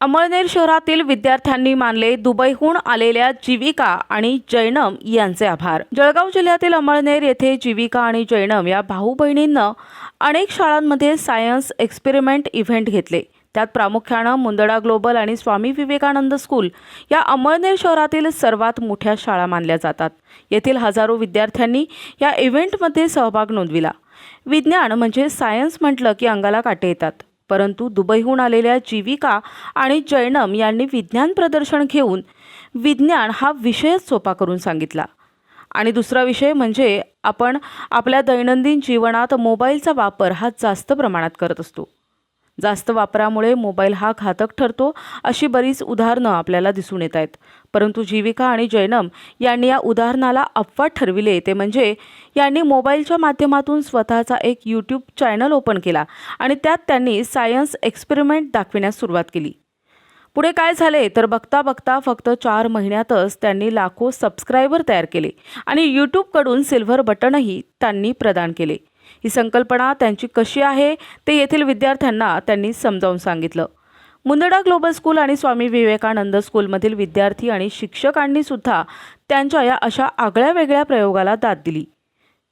अमळनेर शहरातील विद्यार्थ्यांनी मानले दुबईहून आलेल्या जीविका आणि जैनम यांचे आभार. जळगाव जिल्ह्यातील अमळनेर येथे जीविका आणि जैनम या भाऊ बहिणींनं अनेक शाळांमध्ये सायन्स एक्सपेरिमेंट इव्हेंट घेतले. त्यात प्रामुख्यानं मुंदडा ग्लोबल आणि स्वामी विवेकानंद स्कूल या अमळनेर शहरातील सर्वात मोठ्या शाळा मानल्या जातात. येथील हजारो विद्यार्थ्यांनी या इव्हेंटमध्ये सहभाग नोंदविला. विज्ञान म्हणजे सायन्स म्हटलं की अंगाला काटे येतात. परंतु दुबईहून आलेल्या जीविका आणि जैनम यांनी विज्ञान प्रदर्शन घेऊन विज्ञान हा विषयच सोपा करून सांगितला. आणि दुसरा विषय म्हणजे आपण आपल्या दैनंदिन जीवनात मोबाईलचा वापर हा जास्त प्रमाणात करत असतो. जास्त वापरामुळे मोबाईल हा घातक ठरतो अशी बरीच उदाहरणं आपल्याला दिसून येत आहेत. परंतु जीविका आणि जैनम यांनी या उदाहरणाला अपवाद ठरविले. ते म्हणजे यांनी मोबाईलच्या माध्यमातून स्वतःचा एक यूट्यूब चॅनल ओपन केला आणि त्यात त्यांनी सायन्स एक्सपेरिमेंट दाखविण्यास सुरुवात केली. पुढे काय झाले? तर बघता बघता फक्त चार महिन्यातच त्यांनी लाखो सबस्क्रायबर तयार केले आणि यूट्यूबकडून सिल्व्हर बटनही त्यांनी प्रदान केले. ही संकल्पना त्यांची कशी आहे ते येथील विद्यार्थ्यांना त्यांनी समजावून सांगितलं. मुंदडा ग्लोबल स्कूल आणि स्वामी विवेकानंद स्कूलमधील विद्यार्थी आणि शिक्षकांनी सुद्धा त्यांच्या या अशा आगळ्या वेगळ्या प्रयोगाला दाद दिली.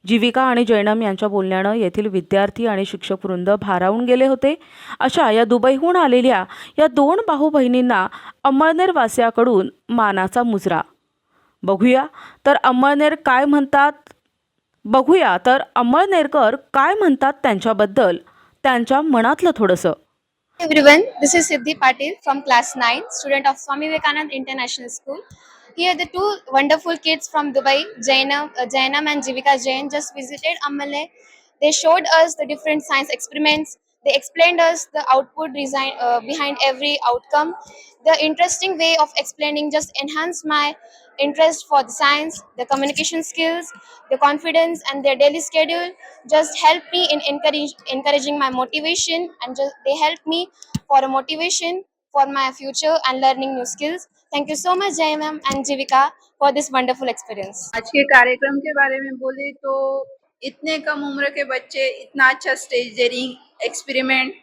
जीविका आणि जैनम यांच्या बोलण्यानं येथील विद्यार्थी आणि शिक्षक वृंद भारावून गेले होते. अशा या दुबईहून आलेल्या या दोन भाऊ बहिणींना अंमळनेर वासियाकडून मानाचा मुजरा. बघूया तर अंमळनेर काय म्हणतात? बघूया तर अमळ नेरकर काय म्हणतात त्यांच्याबद्दल? त्यांच्या मनातलं थोडंसं. Everyone this is Siddhi Patil from class nine student of Swami Vivekananda international school here are the two wonderful kids from Dubai Jainam Jainam and Jivika Jain just visited Amal they showed us the different science experiments They explained us the output design uh, behind every outcome. The interesting way of explaining just enhanced my interest for the science, the communication skills, the confidence, and their daily schedule just helped me in encourage, encouraging my motivation and just they helped me for a motivation for my future and learning new skills. Thank you so much, Jai ma'am and Jivika, for this wonderful experience. आज के कार्यक्रम के बारे में बोले तो इतने कम उम्र के बच्चे इतना अच्छा स्टेज डेयरिंग एक्सपेरिमेंट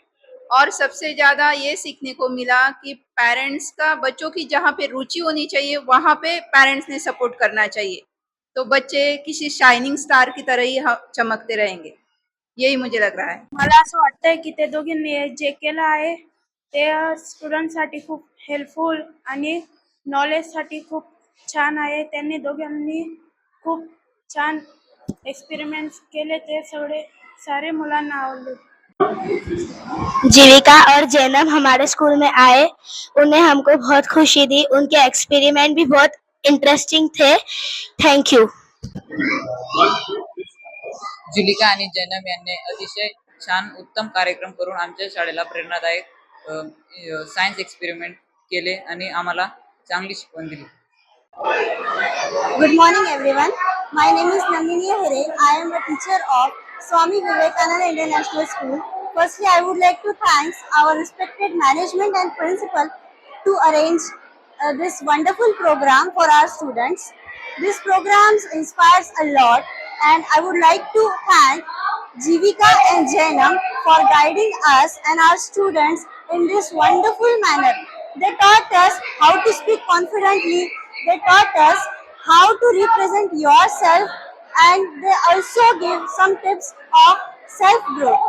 और सबसे ज़्यादा ये सीखने को मिला कि पेरेंट्स का, बच्चों की जहाँ पे रुचि होनी चाहिए, वहाँ पे पेरेंट्स ने सपोर्ट करना चाहिए। तो बच्चे किसी शाइनिंग स्टार की तरह ही चमकते रहेंगे। यही मुझे लग रहा है। मला असं वाटतंय की ते दोघींनी जे केलं आहे, ते स्टुडंटसाठी खूप हेल्पफुल आणि नॉलेजसाठी खूप छान आहे. त्यांनी दोघांनी खूप छान एक्सपेरिमेंट्स केले, ते सगळे सारे मुलांना आवडले. जीविका और जैनब हमारे स्कूल में आए उन्हें हमको बहुत खुशी दी उनके एक्सपेरिमेंट भी बहुत इंटरेस्टिंग थे थैंक यू जुलिका आणि जैनम यांनी अतिशय छान उत्तम कार्यक्रम करून आमच्या शाळेला प्रेरणादायक अ, अ, सायन्स एक्सपेरिमेंट केले आणि आम्हाला चांगली शिकवण दिली Good morning everyone. My name is Nandini Here. I am a teacher of Swami Vivekananda International School. Firstly, I would like to thank our respected management and principal to arrange uh, this wonderful program for our students. This program inspires a lot and I would like to thank Jivika and Jainam for guiding us and our students in this wonderful manner. They taught us how to speak confidently. They taught us how to represent yourself and they also give some tips of self growth.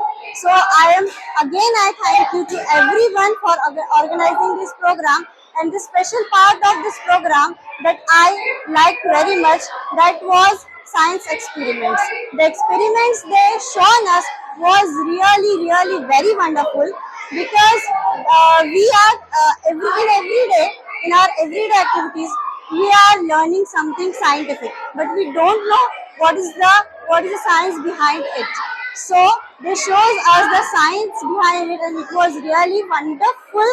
So I am again I thank you to everyone for organizing this program and the special part of this program that I liked very much that was science experiments. The experiments they shown us was really really very wonderful because uh, we are uh, every in every day in our everyday activities we are learning something scientific but we don't know what is the what is the science behind it so they shows us the science behind it and it was really wonderful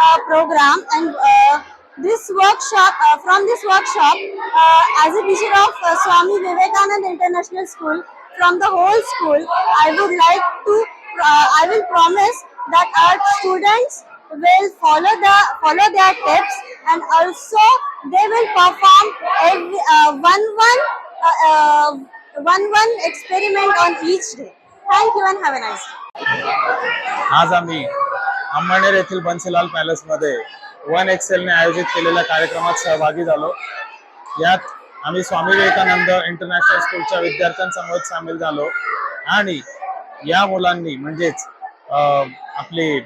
uh, program. And uh, this workshop uh, from this workshop uh, as a teacher of uh, swami vivekanand international school from the whole school i would like to uh, i will promise that our students will follow the follow their tips and also they will perform every uh, one one uh, uh, one one experiment on each day आज आम्ही अंमळनेर येथील Bansilal पॅलेसमध्ये one एक्सेलने आयोजित केलेल्या कार्यक्रमात सहभागी झालो. यात आम्ही स्वामी विवेकानंद इंटरनॅशनल स्कूलच्या विद्यार्थ्यांसमोर सामील झालो आणि या मुलांनी म्हणजेच अं, आपली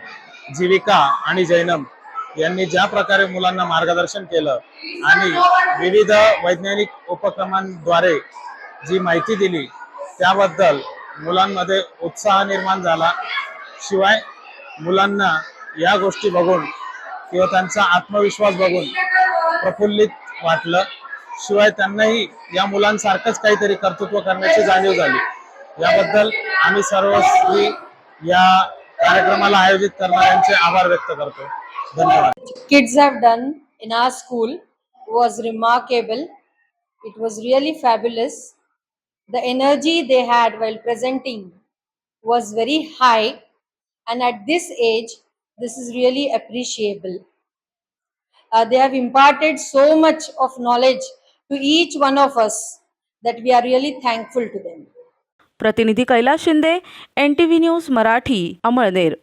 जीविका आणि जैनम यांनी ज्या प्रकारे मुलांना मार्गदर्शन केलं आणि विविध वैज्ञानिक उपक्रमांद्वारे जी माहिती दिली त्याबद्दल मुलांमध्ये उत्साह निर्माण झाला. शिवाय मुलांना या गोष्टी बघून किंवा त्यांचा आत्मविश्वास बघून प्रफुल्लित वाटलं. शिवाय त्यांनाही या मुलांसारखंच काहीतरी कर्तृत्व करण्याची जाणीव झाली. याबद्दल आम्ही सर्वस्वी या कार्यक्रमाला आयोजित करणाऱ्यांचे आभार व्यक्त करतो. धन्यवाद. Kids have done in our school was remarkable it was really fabulous The energy they had while presenting was very high, and at this age, this is really appreciable. Uh, they have imparted so much of knowledge to each one of us that we are really thankful to them. प्रतिनिधी Kailas Shinde N T V news Marathi Amalner